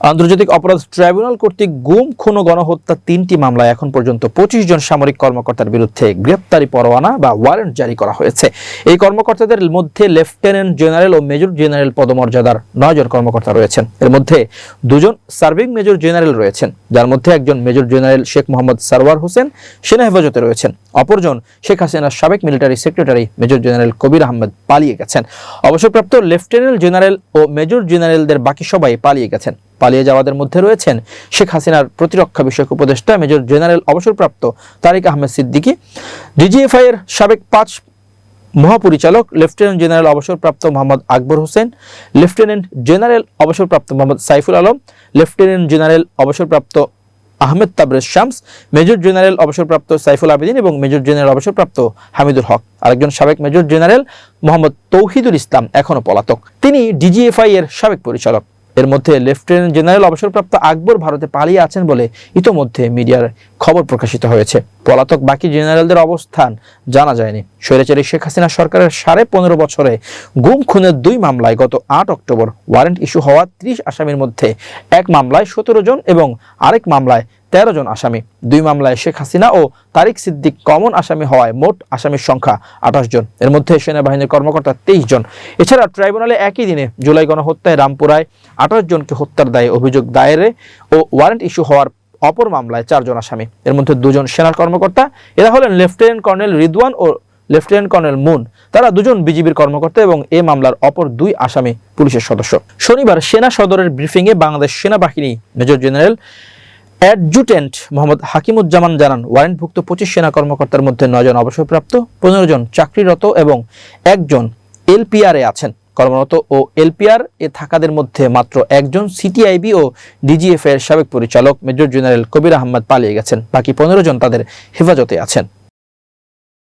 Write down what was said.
আন্তর্জাতিক অপরাধ ট্রাইব্যুনাল কর্তৃক গুম, খুন ও গণহত্যা তিনটি মামলায় এখন পর্যন্ত পঁচিশ জন সামরিক কর্মকর্তার বিরুদ্ধে গ্রেপ্তারি পরোয়ানা বা ওয়ারেন্ট জারি করা হয়েছে। এই কর্মকর্তাদের মধ্যে লেফটেন্যান্ট জেনারেল ও মেজর জেনারেল পদমর্যাদার নয় জন কর্মকর্তা রয়েছেন। এর মধ্যে দুজন সার্ভিং মেজর জেনারেল রয়েছেন, যার মধ্যে একজন মেজর জেনারেল শেখ মোহাম্মদ সারওয়ার হোসেন সেনা হেফাজতে রয়েছেন। অপরজন শেখ হাসিনার সাবেক military secretary major general Kabir Ahmed পালিয়ে গেছেন। অবসরপ্রাপ্ত লেফটেন্যান্ট জেনারেল ও মেজর জেনারেলদের বাকি সবাই পালিয়ে গেছেন। পালিয়ে যাওয়াদের মধ্যে রয়েছেন শেখ হাসিনার প্রতিরক্ষা বিষয়ক উপদেষ্টা মেজর জেনারেল অবসরপ্রাপ্ত তারিক আহমেদ সিদ্দিকী। ডিজিএফআই এর সাবেক পাঁচ মহাপরিচালক, লেফটেন্যান্ট জেনারেল অবসরপ্রাপ্ত মোহাম্মদ আকবর হোসেন, লেফটেন্যান্ট জেনারেল অবসরপ্রাপ্ত মোহাম্মদ সাইফুল আলম, লেফটেন্যান্ট জেনারেল অবসরপ্রাপ্ত আহমেদ তাবরেজ শামস, মেজর জেনারেল অবসরপ্রাপ্ত সাইফুল আবেদিন এবং মেজর জেনারেল অবসরপ্রাপ্ত হামিদুল হক। আরেকজন সাবেক মেজর জেনারেল মোহাম্মদ তৌহিদুল ইসলাম, এখনও পলাতক। তিনি ডিজিএফআই এর সাবেক পরিচালক। এর মধ্যে লেফটেন্যান্ট জেনারেল অবসরপ্রাপ্ত আকবর ভারতে পালিয়ে আছেন বলে ইতোমধ্যে মিডিয়ার খবর প্রকাশিত হয়েছে। পলাতক বাকি জেনারেলদের অবস্থান জানা যায়নি। স্বৈরাচারী শেখ হাসিনা সরকারের সাড়ে পনেরো বছরে গুম, খুনের দুই মামলায় গত আট অক্টোবর ওয়ারেন্ট ইস্যু হওয়া ত্রিশ আসামির মধ্যে এক মামলায় সতেরো জন এবং আরেক মামলায় তেরো জন আসামি। দুই মামলায় শেখ হাসিনা ও তারিক সিদ্দিক কমন আসামি হওয়ায় মোট আসামির সংখ্যা আঠাশ জন। এর মধ্যে সেনাবাহিনীর কর্মকর্তা তেইশ জন। এছাড়া ট্রাইব্যুনালে একই দিনে জুলাই গণহত্যায় রামপুরায় আঠাশ জনকে হত্যার দায়ে অভিযোগ দায়েরে ও ওয়ারেন্ট ইস্যু হওয়ার অপর মামলায় চারজন আসামি। এর মধ্যে দুজন সেনার কর্মকর্তা, এরা হলেন লেফটেন্যান্ট কর্নেল রিদওয়ান ও লেফটেন্যান্ট কর্নেল মুন। তারা দুজন বিজিবির কর্মকর্তা এবং এ মামলার অপর দুই আসামি পুলিশের সদস্য। শনিবার সেনা সদরের ব্রিফিংয়ে বাংলাদেশ সেনাবাহিনী, major general adjutant Mohammad Hakimuzzaman জানান, ওয়ারেন্টভুক্ত পঁচিশ সেনা কর্মকর্তার মধ্যে নয়জন অবসরপ্রাপ্ত, পনেরো জন চাকরিরত এবং একজন এলপিআরে আছেন। কর্মরত ও এলপিআর এ থাকাদের মধ্যে মাত্র একজন সিটিআইবি ও ডিজিএফ এর সাবেক পরিচালক, মেজর জেনারেল কবির আহমদ পালিয়ে গেছেন। বাকি পনেরো জন তাদের হেফাজতে আছেন।